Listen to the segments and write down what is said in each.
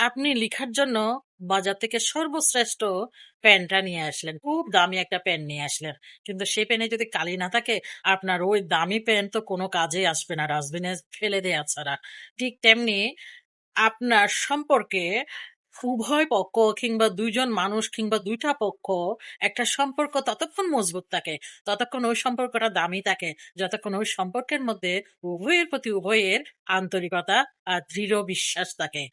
আপনি লিখার জন্য বাজার থেকে সর্বশ্রেষ্ঠ পেনটা নিয়ে আসলেন। খুব দামি একটা পেন নিয়ে আসলেন। কিন্তু সেই পেনে যদি কালি না থাকে, আপনার ওই দামি পেন তো কোনো কাজে আসবে না, ডাস্টবিনে ফেলে দেয়া ছাড়া। ঠিক তেমনি আপনার সম্পর্কে উভয় পক্ষ কিংবা দুইজন মানুষ কিংবা দুইটা পক্ষ একটা সম্পর্ক ততক্ষণ মজবুত থাকে, ততক্ষণ ওই সম্পর্কটা দামি থাকে, যতক্ষণ ওই সম্পর্কের মধ্যে উভয়ের প্রতি উভয়ের আন্তরিকতা আর দৃঢ় বিশ্বাস থাকে।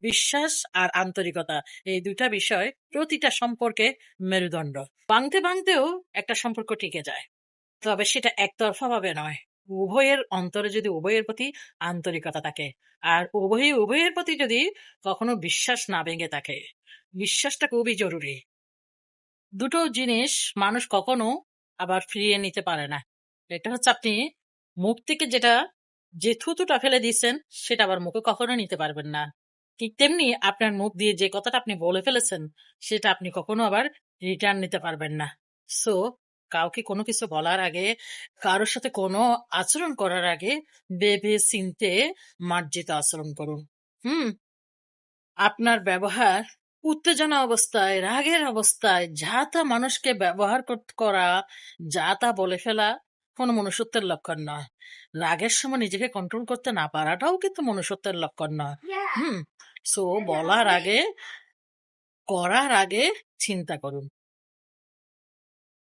বিশ্বাস আর আন্তরিকতা এই দুইটা বিষয় প্রতিটা সম্পর্কে মেরুদণ্ড। ভাঙতে ভাঙতেও একটা সম্পর্ক টিকে যায়, তবে সেটা একতরফা ভাবে নয়। উভয়ের অন্তরে যদি উভয়ের প্রতি আন্তরিকতা থাকে, আর উভয়ে উভয়ের প্রতি যদি কখনো বিশ্বাস না ভেঙে থাকে, বিশ্বাসটা খুবই জরুরি। দুটো জিনিস মানুষ কখনো আবার ফিরিয়ে নিতে পারে না। এটা হচ্ছে আপনি মুখ থেকে যেটা, যে থুতুটা ফেলে দিয়েছেন, সেটা আবার মুখে কখনো নিতে পারবেন না। ঠিক তেমনি আপনার মুখ দিয়ে যে কথাটা আপনি বলে ফেলেছেন, সেটা আপনি কখনো আবার রিটার্ন নিতে পারবেন না। সো কাউকে কোনো কিছু বলার আগে কারোর সাথে কোনো আচরণ করার আগে ভেবে চিনতে মার্জিত আচরণ করুন। হুম? আপনার ব্যবহার উত্তেজনা অবস্থায় রাগের অবস্থায় যা তা মানুষকে ব্যবহার করা যা তা বলে ফেলা কোনো মনুষ্যত্বের লক্ষণ নয়। রাগের সময় নিজেকে কন্ট্রোল করতে না পারাটাও কিন্তু মনুষ্যত্বের লক্ষণ নয়। হুম? সো বলার আগে করার আগে চিন্তা করুন।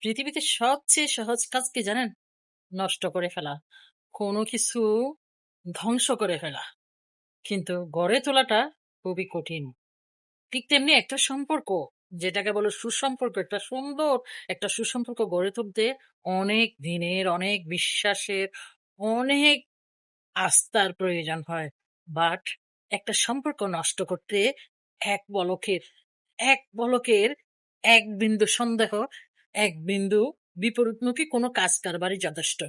পৃথিবীতে সবচেয়ে সহজ কাজ কি জানেন? নষ্ট করে ফেলা, কোনো কিছু ধ্বংস করে ফেলা। কিন্তু গড়ে তোলাটা খুবই কঠিন। ঠিক তেমনি একটা সম্পর্ক, যেটাকে বলো সুসম্পর্ক, একটা সুন্দর একটা সুসম্পর্ক গড়ে তুলতে অনেক দিনের, অনেক বিশ্বাসের, অনেক আস্থার প্রয়োজন হয়। বাট একটা সম্পর্ক নষ্ট করতে এক বলকের এক বলকের এক বিন্দু সন্দেহ এক বিন্দু বিপরীতমুখী কোনো কাজ কারবারই যথেষ্ট।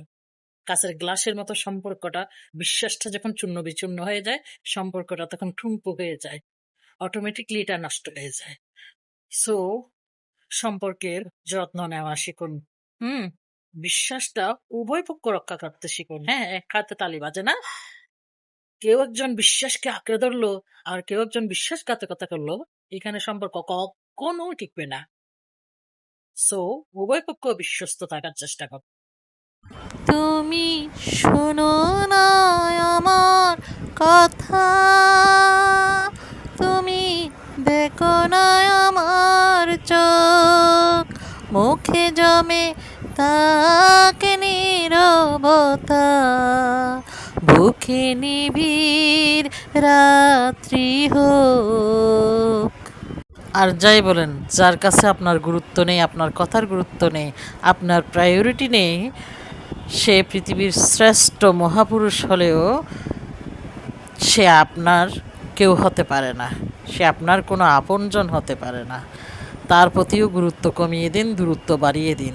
কাছের গ্লাসের মতো সম্পর্কটা, বিশ্বাসটা যখন চূর্ণ বিচূর্ণ হয়ে যায়, সম্পর্কটা তখন ঠুনকো হয়ে যায়। অটোমেটিকলি এটা নষ্ট হয়ে যায়। সো সম্পর্কের যত্ন নেওয়া শিখুন। হুম, বিশ্বাসটা উভয় পক্ষ রক্ষা করতে শিখুন। হ্যাঁ এক হাতে তালি বাজে না? কেউ একজন বিশ্বাসকে আঁকড়ে ধরলো, আর কেউ একজন বিশ্বাসঘাতকতা করল, এখানে সম্পর্ক কখনো টিকবে না। সো উভয় পক্ষ বিশ্বস্ত থাকার চেষ্টা কর। তুমি শোনো না আমার কথা। তুমি দেখো না আমার চোখ। মুখে জমে তাকে নীরবতা। বুকে নিবিড় রাত্রি হোক। আর যাই বলেন, যার কাছে আপনার গুরুত্ব নেই, আপনার কথার গুরুত্ব নেই, আপনার প্রায়োরিটি নেই, সে পৃথিবীর শ্রেষ্ঠ মহাপুরুষ হলেও সে আপনার কেউ হতে পারে না। সে আপনার কোনো আপনজন হতে পারে না। তার প্রতিও গুরুত্ব কমিয়ে দিন, দূরত্ব বাড়িয়ে দিন।